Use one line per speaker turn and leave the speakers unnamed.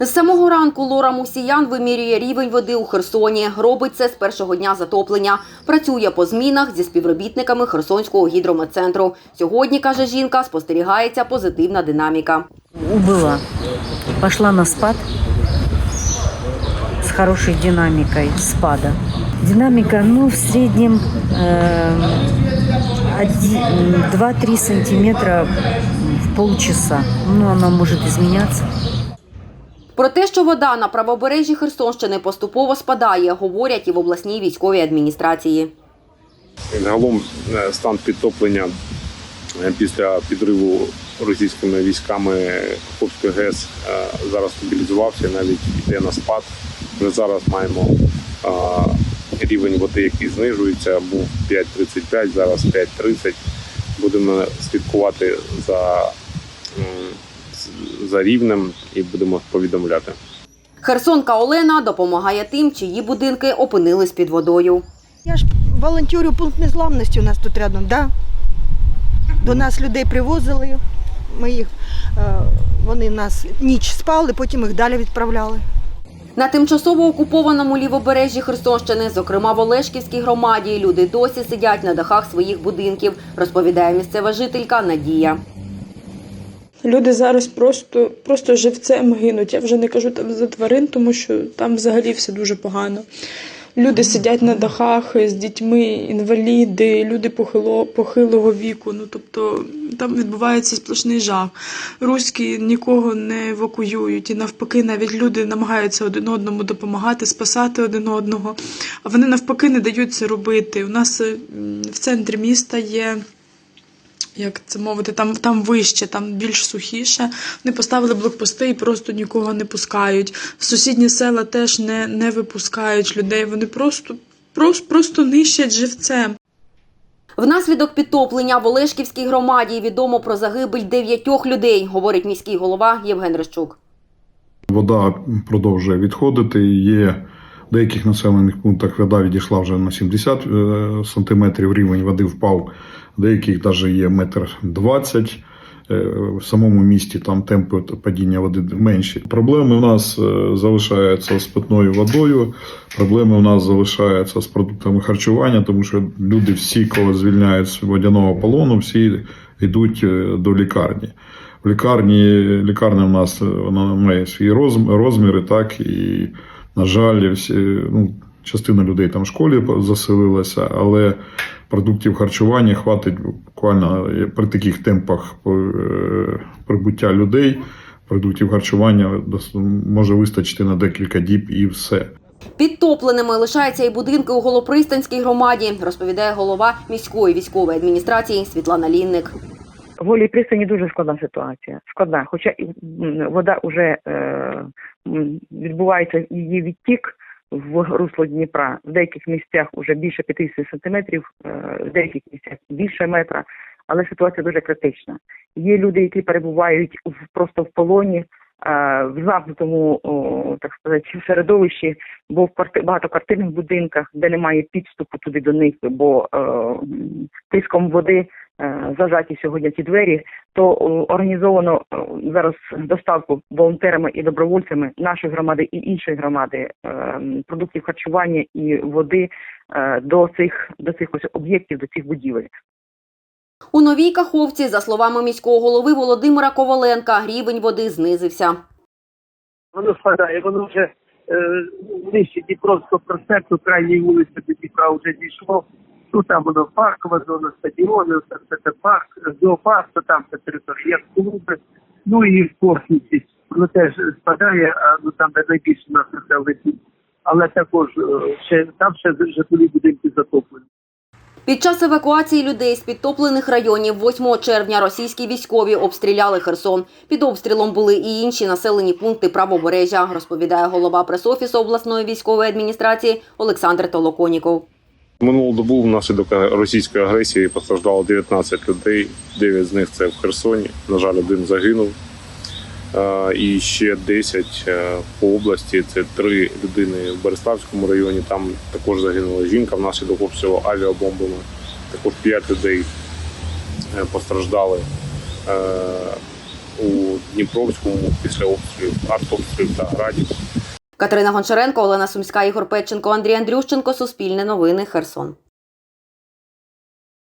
З самого ранку Лора Мусіян вимірює рівень води у Херсоні. Робить це з першого дня затоплення. Працює по змінах зі співробітниками Херсонського гідрометцентру. Сьогодні, каже жінка, спостерігається позитивна динаміка.
убыла. Пошла на спад с хорошей динамикой спада. Динамика, ну, в э, один- 2-3 сантиметра в полчаса. Ну, она может изменяться.
Про те, що вода на правобережжі Херсонщини поступово спадає, говорять і в обласній військовій адміністрації.
Загалом е, стан підтоплення е, після підриву російськими військами Каховської ГЕС е, зараз стабілізувався, навіть йде на спад. Ми зараз маємо рівень води, який знижується, був 5,35, зараз 5,30. Будемо слідкувати за, за рівнем і будемо повідомляти.
Херсонка Олена допомагає тим, чиї будинки опинились під водою.
Я ж волонтерю пункт незламності у нас тут рядом, да? До нас людей привозили, ми їх, е, вони нас ніч спали, потім їх далі відправляли.
На тимчасово окупованому лівобережжі Херсонщини, зокрема в Олешківській громаді, люди досі сидять на дахах своїх будинків, розповідає місцева жителька Надія.
Люди зараз просто, просто живцем гинуть. Я вже не кажу там за тварин, тому що там взагалі все дуже погано. Люди сидять на дахах з дітьми, інваліди, люди похило, похилого віку. Ну тобто там відбувається сплошний жах. Руські нікого не евакуюють, і навпаки, навіть люди намагаються один одному допомагати, спасати один одного. А вони навпаки не дають це робити. У нас в центрі міста є як це мовити, там, там вище, там більш сухіше. Вони поставили блокпости і просто нікого не пускають. В сусідні села теж не, не випускають людей. Вони просто, просто, просто нищать живцем.
Внаслідок підтоплення в Олешківській громаді відомо про загибель дев'ятьох людей, говорить міський голова Євген Рищук.
Вода продовжує відходити. Є в деяких населених пунктах вода відійшла вже на 70 е, сантиметрів, рівень води впав, деяких навіть є метр 20. Е, В самому місті там темпи падіння води менші. Проблеми у нас е, залишаються з питною водою. Проблеми у нас залишаються з продуктами харчування, тому що люди всі, коли звільняють з водяного полону, всі йдуть е, до лікарні. В лікарні лікарня у нас вона має свої розміри, так і, на жаль, всі, ну, частина людей там в школі заселилася, але продуктів харчування хватить буквально е, при таких темпах е, прибуття людей. Продуктів харчування може вистачити на декілька діб і все.
Підтопленими лишаються і будинки у Голопристанській громаді, розповідає голова міської військової адміністрації Світлана Лінник.
В голій пристані дуже складна ситуація. Складна, хоча і, вода вже е, відбувається її відтік в русло Дніпра. В деяких місцях вже більше 50 сантиметрів, е, в деяких місцях більше метра, але ситуація дуже критична. Є люди, які перебувають в, просто в полоні. е, В замкнутому, так сказати, середовищі, бо в кварти- багатоквартирних будинках, де немає підступу туди до них, бо е, тиском води зажаті сьогодні ці двері, то організовано е, зараз доставку волонтерами і добровольцями нашої громади і іншої громади е, продуктів харчування і води е, до цих до цих ось об'єктів, до цих будівель.
У новій Каховці, за словами міського голови Володимира Коваленка, рівень води знизився.
воно спадає, воно вже е, нижче Дніпровського проспекту, крайньої вулиці Дніпра вже дійшло. Ну там воно паркова зона, стадіони, це, це, це парк, зоопарк, то там це територія клуби. Ну і в Кохниці, воно теж спадає, а ну там де найбільше нас населений пункт. Але також е, ще там ще житлові будинки затоплені.
Під час евакуації людей з підтоплених районів 8 червня російські військові обстріляли Херсон. Під обстрілом були і інші населені пункти правобережжя, розповідає голова пресофісу обласної військової адміністрації Олександр Толоконіков.
Минулу добу внаслідок російської агресії постраждало 19 людей. 9 з них це в Херсоні. На жаль, один загинув. І ще 10 е, по області. Це три людини в Береславському районі. Там також загинула жінка внаслідок обстрілу авіабомбами. Також 5 людей е, постраждали. Е, у Дніпровському після обстрілів, артобстрілів та градів.
Катерина Гончаренко, Олена Сумська, Ігор Петченко, Андрій Андрющенко. Суспільне новини. Херсон.